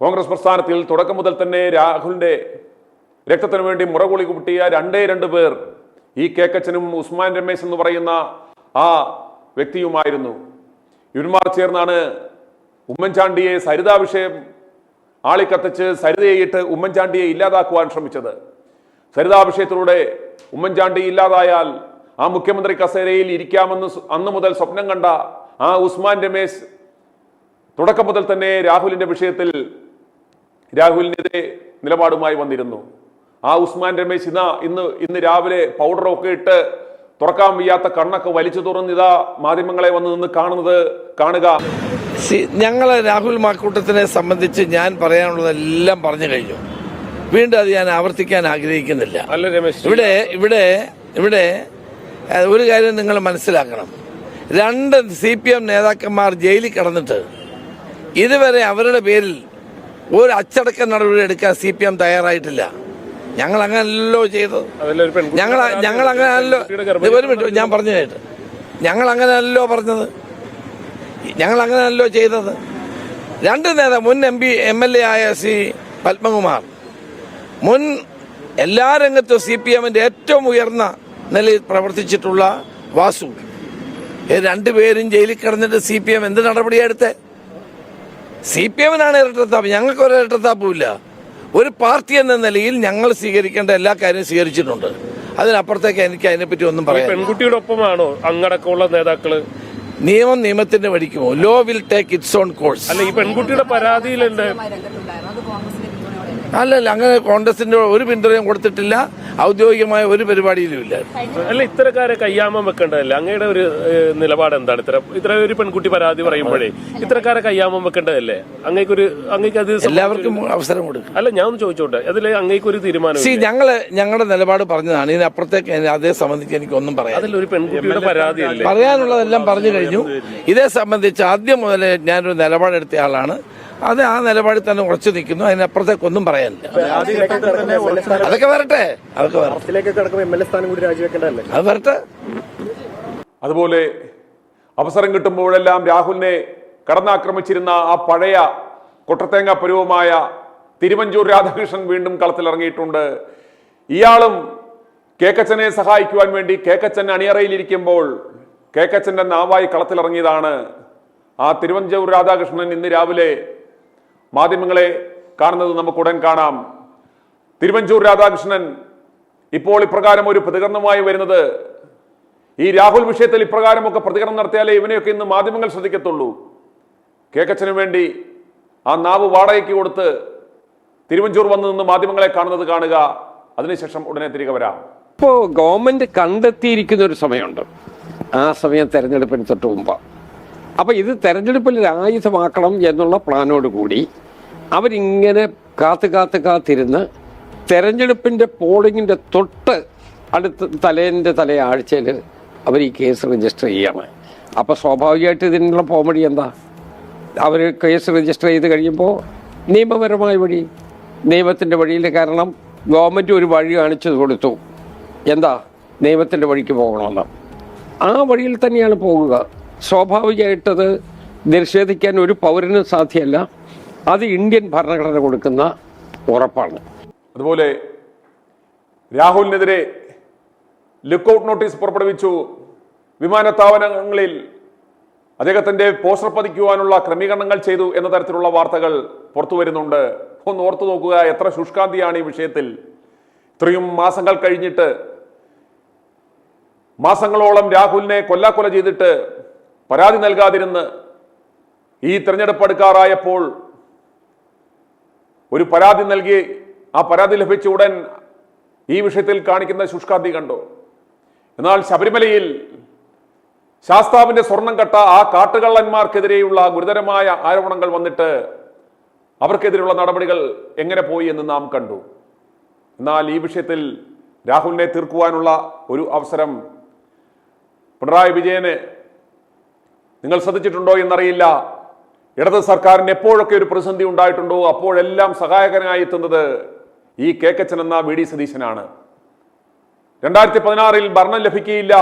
കോൺഗ്രസ് പ്രസ്ഥാനത്തിൽ തുടക്കം മുതൽ തന്നെ രാഹുലിന്റെ രക്തത്തിന് വേണ്ടി മുറകുളി കൂട്ടിയ രണ്ടേ രണ്ട് പേർ ഈ കേക്കച്ചനും ഉസ്മാൻ രമേശ് എന്ന് പറയുന്ന ആ വ്യക്തിയുമായിരുന്നു. ഇവന്മാർ ചേർന്നാണ് ഉമ്മൻചാണ്ടിയെ സരിതാ വിഷയം ആളിക്കത്തിച്ച് സരിതയിട്ട് ഉമ്മൻചാണ്ടിയെ ഇല്ലാതാക്കുവാൻ ശ്രമിച്ചത്. സരിതാ വിഷയത്തിലൂടെ ഉമ്മൻചാണ്ടി ഇല്ലാതായാൽ ആ മുഖ്യമന്ത്രി കസേരയിൽ ഇരിക്കാമെന്ന് അന്ന് മുതൽ സ്വപ്നം കണ്ട ആ ഉസ്മാൻ രമേശ് തുടക്കം മുതൽ തന്നെ രാഹുലിന്റെ വിഷയത്തിൽ രാഹുലിനെതിരെ നിലപാടുമായി വന്നിരുന്നു. ആ ഉസ്മാൻ രമേശ് ഇതാ ഇന്ന് ഇന്ന് രാവിലെ പൗഡറൊക്കെ ഇട്ട് തുറക്കാൻ വയ്യാത്ത കണ്ണൊക്കെ വലിച്ചു തുറന്ന് ഇതാ മാധ്യമങ്ങളെ വന്ന് നിന്ന് കാണുന്നത് കാണുക. ഞങ്ങളെ രാഹുൽ മാക്കൂട്ടത്തിനെ സംബന്ധിച്ച് ഞാൻ പറയാനുള്ളതെല്ലാം പറഞ്ഞു കഴിഞ്ഞു. വീണ്ടും അത് ഞാൻ ആവർത്തിക്കാൻ ആഗ്രഹിക്കുന്നില്ല. അല്ല രമേശ്. ഇവിടെ ഇവിടെ ഇവിടെ ഒരു കാര്യം നിങ്ങൾ മനസ്സിലാക്കണം. രണ്ട് സി പി എം നേതാക്കന്മാർ ജയിലിൽ കിടന്നിട്ട് ഇതുവരെ അവരുടെ പേരിൽ ഒരു അച്ചടക്ക നടപടി എടുക്കാൻ സി പി എം തയ്യാറായിട്ടില്ല. ഞങ്ങൾ അങ്ങനല്ലോ ചെയ്തത് ഞങ്ങൾ ഞങ്ങൾ അങ്ങനെയല്ലോ ഇത് ഒരു മിനിറ്റ് ഞാൻ പറഞ്ഞതായിട്ട് ഞങ്ങൾ അങ്ങനെയല്ലോ പറഞ്ഞത്. ഞങ്ങൾ അങ്ങനെയല്ലോ ചെയ്തത്. രണ്ട് നേതാ മുൻ M P M L A ആയ സി പത്മകുമാർ. മുൻ എല്ലാ രംഗത്തും സി പി എമ്മിന്റെ ഏറ്റവും ഉയർന്ന നിലയിൽ പ്രവർത്തിച്ചിട്ടുള്ള വാസു. രണ്ടുപേരും ജയിലിൽ കിടന്നിട്ട് സി പി എം എന്ത് നടപടിയാ എടുത്തേ? സി പി എമ്മിനാണ് ഇരട്ടത്താപ്പ് ഞങ്ങൾക്ക് ഒരു ഇരട്ടത്താപ്പും ഇല്ല ഒരു പാർട്ടി എന്ന നിലയിൽ ഞങ്ങൾ സ്വീകരിക്കേണ്ട എല്ലാ കാര്യവും സ്വീകരിച്ചിട്ടുണ്ട്. അതിനപ്പുറത്തേക്ക് എനിക്ക് അതിനെപ്പറ്റി ഒന്നും പറയാം പെൺകുട്ടിയുടെ ഒപ്പമാണോ അങ്ങടക്കമുള്ള നേതാക്കൾ? നിയമം നിയമത്തിന്റെ വഴിക്കുമോ law will take its own course അല്ല ഈ പെൺകുട്ടിയുടെ പരാതിയിലുണ്ട് അല്ലല്ല അങ്ങനെ കോൺഗ്രസിന്റെ ഒരു പിന്തുണയും കൊടുത്തിട്ടില്ല. ഔദ്യോഗികമായ ഒരു പരിപാടിയിലും ഇല്ല. അല്ല ഇത്തരക്കാരെ കയ്യാമം വെക്കേണ്ടതല്ല? അങ്ങയുടെ ഒരു നിലപാട് എന്താണ്? ഇത്ര ഇത്ര ഒരു പെൺകുട്ടി പരാതി പറയുമ്പോഴേ ഇത്തരക്കാരെ കയ്യാമം വെക്കേണ്ടതല്ലേ? അങ്ങേക്കൊരു അങ്ങേക്ക് അത് എല്ലാവർക്കും അവസരം കൊടുക്കും. അല്ല ഞാൻ ഒന്ന് ചോദിച്ചോട്ടെ? അതിൽ അങ്ങേക്കൊരു തീരുമാനം സി ഞങ്ങൾ ഞങ്ങളുടെ നിലപാട് പറഞ്ഞതാണ്. ഇതിനപ്പുറത്തേക്ക് അതേ സംബന്ധിച്ച് എനിക്ക് ഒന്നും പറയാം അതിൽ ഒരു പെൺകുട്ടിയുടെ പരാതി പറയാനുള്ളതെല്ലാം പറഞ്ഞു കഴിഞ്ഞു. ഇതേ സംബന്ധിച്ച് ആദ്യം മുതലേ ഞാനൊരു നിലപാടെടുത്ത ആളാണ്. അത് ആ നിലപാടിൽ തന്നെ ഉറച്ചു നിൽക്കുന്നു. അതിനപ്പുറത്തേക്കൊന്നും പറയാനില്ല അതൊക്കെ വരട്ടെ. അതൊക്കെ വരട്ടെ. അത് വരട്ടെ. അതുപോലെ അവസരം കിട്ടുമ്പോഴെല്ലാം രാഹുലിനെ കടന്നാക്രമിച്ചിരുന്ന ആ പഴയ കൊട്ടത്തേങ്ങ പരുവമായ തിരുവഞ്ചൂർ രാധാകൃഷ്ണൻ വീണ്ടും കളത്തിലിറങ്ങിയിട്ടുണ്ട്. ഇയാളും കേക്കച്ചനെ സഹായിക്കുവാൻ വേണ്ടി കേക്കച്ചൻ അണിയറയിലിരിക്കുമ്പോൾ കേക്കച്ചന്റെ നാവായി കളത്തിലിറങ്ങിയതാണ് ആ തിരുവഞ്ചൂർ രാധാകൃഷ്ണൻ ഇന്ന് രാവിലെ മാധ്യമങ്ങളെ കാണുന്നത് നമുക്ക് ഉടൻ കാണാം. തിരുവഞ്ചൂർ രാധാകൃഷ്ണൻ ഇപ്പോൾ ഇപ്രകാരം ഒരു പ്രതികരണമായി വരുന്നത്. ഈ രാഹുൽ വിഷയത്തിൽ ഇപ്രകാരമൊക്കെ പ്രതികരണം നടത്തിയാലേ ഇവനെയൊക്കെ ഇന്ന് മാധ്യമങ്ങൾ ശ്രദ്ധിക്കത്തുള്ളൂ. കേക്കച്ചനു വേണ്ടി ആ നാവ് വാടകയ്ക്ക് കൊടുത്ത് തിരുവഞ്ചൂർ വന്നു നിന്ന് മാധ്യമങ്ങളെ കാണുന്നത് കാണുക. അതിനുശേഷം ഉടനെ തിരികെ വരാം. ഇപ്പോൾ ഗവൺമെന്റ് കണ്ടെത്തിയിരിക്കുന്ന ഒരു സമയമുണ്ട്. ആ സമയം തെരഞ്ഞെടുപ്പിന് തൊട്ട് മുമ്പ്. അപ്പോൾ ഇത് തെരഞ്ഞെടുപ്പിൽ ഒരു ആയുധമാക്കണം എന്നുള്ള പ്ലാനോട് കൂടി അവരിങ്ങനെ കാത്ത് കാത്ത് കാത്തിരുന്ന് തെരഞ്ഞെടുപ്പിന്റെ പോളിങ്ങിന്റെ തൊട്ട് അടുത്ത തലേന്റെ തലേ ആഴ്ചയിൽ അവർ ഈ കേസ് രജിസ്റ്റർ ചെയ്യാണ്. അപ്പോൾ സ്വാഭാവികമായിട്ട് ഇതിനുള്ള പോമടി എന്താ? അവർ കേസ് രജിസ്റ്റർ ചെയ്ത് കഴിയുമ്പോൾ നിയമപരമായ വഴി നിയമത്തിന്റെ വഴിയിൽ കാരണം ഗവൺമെന്റ് ഒരു വഴി കാണിച്ചു കൊടുത്തു. എന്താ? നിയമത്തിന്റെ വഴിക്ക് പോകണമെന്ന്. ആ വഴിയിൽ തന്നെയാണ് പോകുക. സ്വാഭാവികമായിട്ടത് നിഷേധിക്കാൻ ഒരു പൗരനും സാധ്യമല്ല അത് ഇന്ത്യൻ ഭരണഘടന കൊടുക്കുന്ന ഉറപ്പാണ്. അതുപോലെ രാഹുലിനെതിരെ ലുക്കൌട്ട് നോട്ടീസ് പുറപ്പെടുവിച്ചു. വിമാനത്താവളങ്ങളിൽ അദ്ദേഹത്തിന്റെ പോസ്റ്റർ പതിക്കുവാനുള്ള ക്രമീകരണങ്ങൾ ചെയ്തു എന്ന തരത്തിലുള്ള വാർത്തകൾ പുറത്തു വരുന്നുണ്ട്. ഒന്ന് ഓർത്തു നോക്കുക എത്ര ശുഷ്കാന്തിയാണ് ഈ വിഷയത്തിൽ. ഇത്രയും മാസങ്ങൾ കഴിഞ്ഞിട്ട് മാസങ്ങളോളം രാഹുലിനെ കൊല്ലാക്കൊല ചെയ്തിട്ട് പരാതി നൽകാതിരുന്ന് ഈ തിരഞ്ഞെടുപ്പ് അടുക്കാറായപ്പോൾ ഒരു പരാതി നൽകി ആ പരാതി ലഭിച്ച ഉടൻ ഈ വിഷയത്തിൽ കാണിക്കുന്ന ശുഷ്കാന്തി കണ്ടു. എന്നാൽ ശബരിമലയിൽ ശാസ്താവിന്റെ സ്വർണം കട്ട ആ കാട്ടുകള്ളന്മാർക്കെതിരെയുള്ള ഗുരുതരമായ ആരോപണങ്ങൾ വന്നിട്ട് അവർക്കെതിരെയുള്ള നടപടികൾ എങ്ങനെ പോയി എന്ന് നാം കണ്ടു. എന്നാൽ ഈ വിഷയത്തിൽ രാഹുലിനെ തീർക്കുവാനുള്ള ഒരു അവസരം പിണറായി വിജയന് നിങ്ങൾ ശ്രദ്ധിച്ചിട്ടുണ്ടോ എന്നറിയില്ല. ഇടത് സർക്കാരിന് എപ്പോഴൊക്കെ ഒരു പ്രതിസന്ധി ഉണ്ടായിട്ടുണ്ടോ അപ്പോഴെല്ലാം സഹായകരനായി എത്തുന്നത് ഈ കേക്കച്ചൻ എന്ന വി ഡി സതീശനാണ്. രണ്ടായിരത്തി പതിനാറിൽ ഭരണം ലഭിക്കുകയില്ല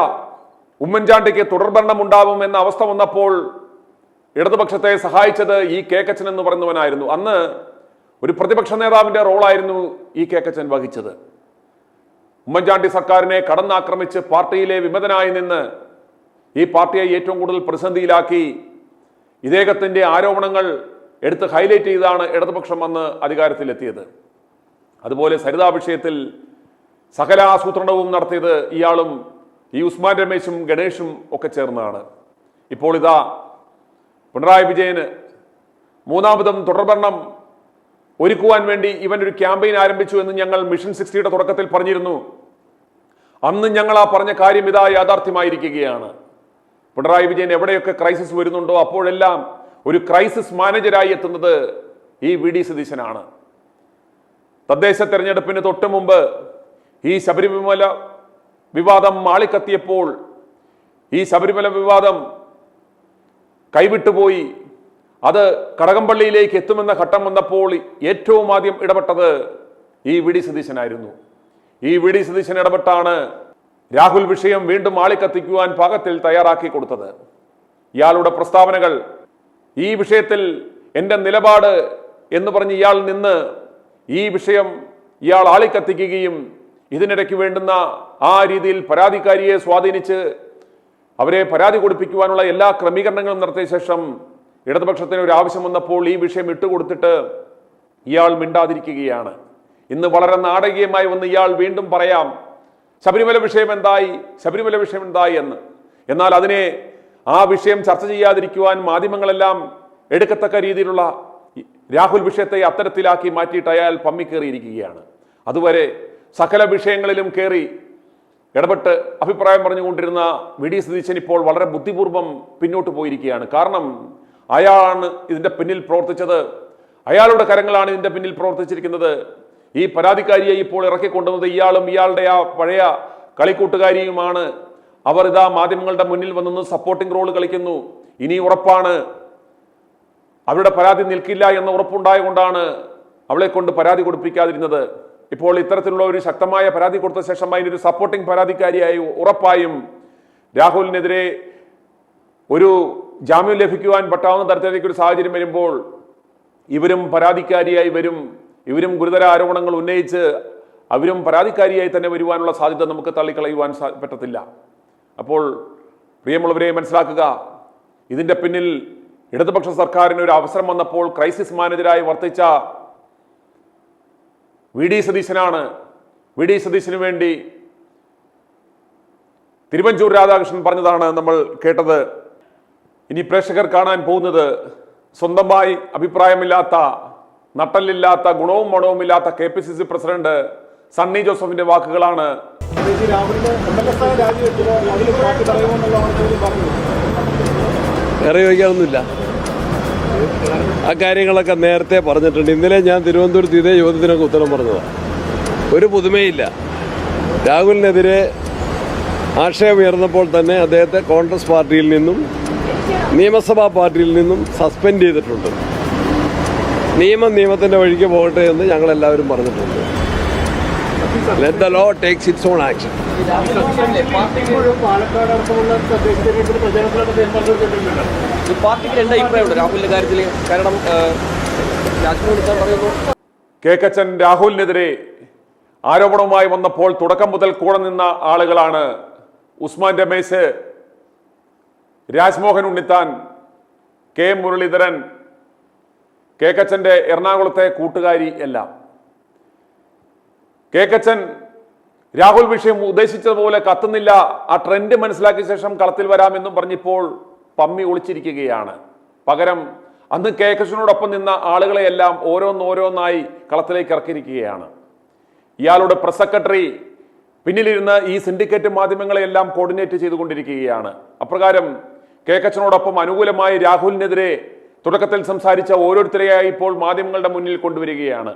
ഉമ്മൻചാണ്ടിക്ക് തുടർഭരണം ഉണ്ടാവും എന്ന അവസ്ഥ വന്നപ്പോൾ ഇടതുപക്ഷത്തെ സഹായിച്ചത് ഈ കേക്കച്ചൻ എന്ന് പറയുന്നവനായിരുന്നു. അന്ന് ഒരു പ്രതിപക്ഷ നേതാവിന്റെ റോളായിരുന്നു ഈ കേക്കച്ചൻ വഹിച്ചത്. ഉമ്മൻചാണ്ടി സർക്കാരിനെ കടന്നാക്രമിച്ച് പാർട്ടിയിലെ വിമതനായി നിന്ന് ഈ പാർട്ടിയെ ഏറ്റവും കൂടുതൽ പ്രതിസന്ധിയിലാക്കി ഇദ്ദേഹത്തിന്റെ ആരോപണങ്ങൾ എടുത്ത് ഹൈലൈറ്റ് ചെയ്താണ് ഇടതുപക്ഷം വന്ന് അധികാരത്തിലെത്തിയത്. അതുപോലെ സരിതാ വിഷയത്തിൽ സകല ആസൂത്രണവും നടത്തിയത് ഇയാളും ഈ ഉസ്മാൻ രമേശും ഗണേഷും ഒക്കെ ചേർന്നാണ്. ഇപ്പോൾ ഇതാ പിണറായി വിജയന് മൂന്നാമതും തുടർഭരണം ഒരുക്കുവാൻ വേണ്ടി ഇവൻ ഒരു ക്യാമ്പയിൻ ആരംഭിച്ചു എന്ന് ഞങ്ങൾ മിഷൻ സിക്സ്റ്റിയുടെ തുടക്കത്തിൽ പറഞ്ഞിരുന്നു. അന്ന് ഞങ്ങൾ ആ പറഞ്ഞ കാര്യം ഇതാ യാഥാർത്ഥ്യമായിരിക്കുകയാണ്. പിണറായി വിജയൻ എവിടെയൊക്കെ ക്രൈസിസ് വരുന്നുണ്ടോ അപ്പോഴെല്ലാം ഒരു ക്രൈസിസ് മാനേജരായി എത്തുന്നത് ഈ വി ഡി സതീശനാണ്. തദ്ദേശ തെരഞ്ഞെടുപ്പിന് തൊട്ട് മുമ്പ് ഈ ശബരിമല വിവാദം മാളിക്കത്തിയപ്പോൾ ഈ ശബരിമല വിവാദം കൈവിട്ടുപോയി അത് കടകംപള്ളിയിലേക്ക് എത്തുമെന്ന ഘട്ടം വന്നപ്പോൾ ഏറ്റവും ആദ്യം ഇടപെട്ടത് ഈ വി ഡി സതീശനായിരുന്നു. ഈ വി ഡി സതീശൻ ഇടപെട്ടാണ് രാഹുൽ വിഷയം വീണ്ടും ആളിക്കത്തിക്കുവാൻ പാകത്തിൽ തയ്യാറാക്കി കൊടുത്തത്. ഇയാളുടെ പ്രസ്താവനകൾ ഈ വിഷയത്തിൽ എന്റെ നിലപാട് എന്ന് പറഞ്ഞ് ഇയാൾ നിന്ന് ഈ വിഷയം ഇയാൾ ആളിക്കത്തിക്കുകയും ഇതിനിടയ്ക്ക് വേണ്ടുന്ന ആ രീതിയിൽ പരാതിക്കാരിയെ സ്വാധീനിച്ച് അവരെ പരാതി കൊടുപ്പിക്കുവാനുള്ള എല്ലാ ക്രമീകരണങ്ങളും നടത്തിയ ശേഷം ഇടതുപക്ഷത്തിന് ഒരു ആവശ്യം വന്നപ്പോൾ ഈ വിഷയം ഇട്ടുകൊടുത്തിട്ട് ഇയാൾ മിണ്ടാതിരിക്കുകയാണ്. ഇന്ന് വളരെ നാടകീയമായി വന്ന് ഇയാൾ വീണ്ടും പറയാം ശബരിമല വിഷയം എന്തായി ശബരിമല വിഷയം എന്തായി എന്ന്. എന്നാൽ അതിനെ ആ വിഷയം ചർച്ച ചെയ്യാതിരിക്കുവാൻ മാധ്യമങ്ങളെല്ലാം എടുക്കത്തക്ക രീതിയിലുള്ള രാഹുൽ വിഷയത്തെ അത്തരത്തിലാക്കി മാറ്റിയിട്ട് അയാൾ പമ്മിക്കേറിയിരിക്കുകയാണ് അതുവരെ സകല വിഷയങ്ങളിലും കയറി ഇടപെട്ട് അഭിപ്രായം പറഞ്ഞുകൊണ്ടിരുന്ന വി ഡി സതീശൻ ഇപ്പോൾ വളരെ ബുദ്ധിപൂർവം പിന്നോട്ട് പോയിരിക്കുകയാണ്. കാരണം അയാളാണ് ഇതിന്റെ പിന്നിൽ പ്രവർത്തിച്ചത്. അയാളുടെ കരങ്ങളാണ് ഇതിന്റെ പിന്നിൽ പ്രവർത്തിച്ചിരിക്കുന്നത്. ഈ പരാതിക്കാരിയെ ഇപ്പോൾ ഇറക്കിക്കൊണ്ടുവന്നത് ഇയാളും ഇയാളുടെ ആ പഴയ കളിക്കൂട്ടുകാരിയുമാണ്. അവർ ഇതാ മാധ്യമങ്ങളുടെ മുന്നിൽ വന്നു സപ്പോർട്ടിംഗ് റോൾ കളിക്കുന്നു. ഇനി ഉറപ്പാണ്. അവരുടെ പരാതി നിൽക്കില്ല എന്ന ഉറപ്പുണ്ടായതുകൊണ്ടാണ് അവളെ കൊണ്ട് പരാതി കൊടുപ്പിക്കാതിരുന്നത്. ഇപ്പോൾ ഇത്തരത്തിലുള്ള ഒരു ശക്തമായ പരാതി കൊടുത്ത ശേഷം അതിനൊരു സപ്പോർട്ടിംഗ് പരാതിക്കാരിയായി ഉറപ്പായും രാഹുലിനെതിരെ ഒരു ജാമ്യം ലഭിക്കുവാൻ പറ്റാവുന്ന തരത്തിലേക്ക് ഒരു സാഹചര്യം വരുമ്പോൾ ഇവരും പരാതിക്കാരിയായി വരും. ഇവരും ഗുരുതര ആരോപണങ്ങൾ ഉന്നയിച്ച് അവരും പരാതിക്കാരിയായി തന്നെ വരുവാനുള്ള സാധ്യത നമുക്ക് തള്ളിക്കളയുവാൻ പറ്റത്തില്ല. അപ്പോൾ പ്രിയമുള്ളവരെ മനസ്സിലാക്കുക ഇതിന്റെ പിന്നിൽ ഇടതുപക്ഷ സർക്കാരിന് ഒരു അവസരം വന്നപ്പോൾ ക്രൈസിസ് മാനേജരായി വർത്തിച്ച വി ഡി സതീശനാണ്. വി ഡി സതീശന് വേണ്ടി തിരുവഞ്ചൂർ രാധാകൃഷ്ണൻ പറഞ്ഞതാണ് നമ്മൾ കേട്ടത്. ഇനി പ്രേക്ഷകർ കാണാൻ പോകുന്നത് സ്വന്തമായി അഭിപ്രായമില്ലാത്ത നട്ടലില്ലാത്ത ഗുണവും മണവുമില്ലാത്ത K P C C president Sunny ജോസഫിന്റെ വാക്കുകളാണ് വേറെ ചോദിക്കാനൊന്നുമില്ല. ആ കാര്യങ്ങളൊക്കെ നേരത്തെ പറഞ്ഞിട്ടുണ്ട്. ഇന്നലെ ഞാൻ തിരുവനന്തപുരത്ത് ഇതേ ചോദ്യത്തിനൊക്കെ ഉത്തരം പറഞ്ഞതാണ് ഒരു പുതുമയില്ല. രാഹുലിനെതിരെ ആക്ഷേപം ഉയർന്നപ്പോൾ തന്നെ അദ്ദേഹത്തെ കോൺഗ്രസ് പാർട്ടിയിൽ നിന്നും നിയമസഭാ പാർട്ടിയിൽ നിന്നും സസ്പെൻഡ് ചെയ്തിട്ടുണ്ട്. നിയമം നിയമത്തിന്റെ വഴിക്ക് പോകട്ടെ എന്ന് ഞങ്ങൾ എല്ലാവരും പറഞ്ഞിട്ടുണ്ട് let the law takes its own action K Kachan രാഹുലിനെതിരെ ആരോപണവുമായി വന്നപ്പോൾ തുടക്കം മുതൽ കൂടെ നിന്ന ആളുകളാണ് ഉസ്മാൻ രമേശ് രാജ്മോഹൻ ഉണ്ണിത്താൻ കെ മുരളീധരൻ കേക്കച്ചന്റെ എറണാകുളത്തെ കൂട്ടുകാരി എല്ലാം. കേക്കച്ചൻ രാഹുൽ വിഷയം ഉദ്ദേശിച്ചതുപോലെ കത്തുന്നില്ല. ആ ട്രെൻഡ് മനസ്സിലാക്കിയ ശേഷം കളത്തിൽ വരാമെന്നും പറഞ്ഞിപ്പോൾ പമ്മി ഒളിച്ചിരിക്കുകയാണ്. പകരം അന്ന് കേക്കച്ചനോടൊപ്പം നിന്ന ആളുകളെയെല്ലാം ഓരോന്നോരോന്നായി കളത്തിലേക്ക് ഇറക്കിയിരിക്കുകയാണ്. ഇയാളുടെ പ്രസ് സെക്രട്ടറി പിന്നിലിരുന്ന് ഈ സിൻഡിക്കേറ്റ് മാധ്യമങ്ങളെയെല്ലാം കോർഡിനേറ്റ് ചെയ്തുകൊണ്ടിരിക്കുകയാണ്. അപ്രകാരം കേക്കച്ചനോടൊപ്പം അനുകൂലമായി രാഹുലിനെതിരെ തുടക്കത്തിൽ സംസാരിച്ച ഓരോരുത്തരെയായി ഇപ്പോൾ മാധ്യമങ്ങളുടെ മുന്നിൽ കൊണ്ടുവരികയാണ്.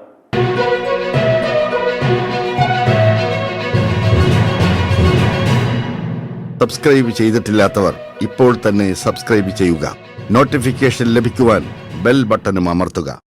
സബ്സ്ക്രൈബ് ചെയ്തിട്ടില്ലാത്തവർ ഇപ്പോൾ തന്നെ സബ്സ്ക്രൈബ് ചെയ്യുക. നോട്ടിഫിക്കേഷൻ ലഭിക്കുവാൻ ബെൽ ബട്ടണും അമർത്തുക.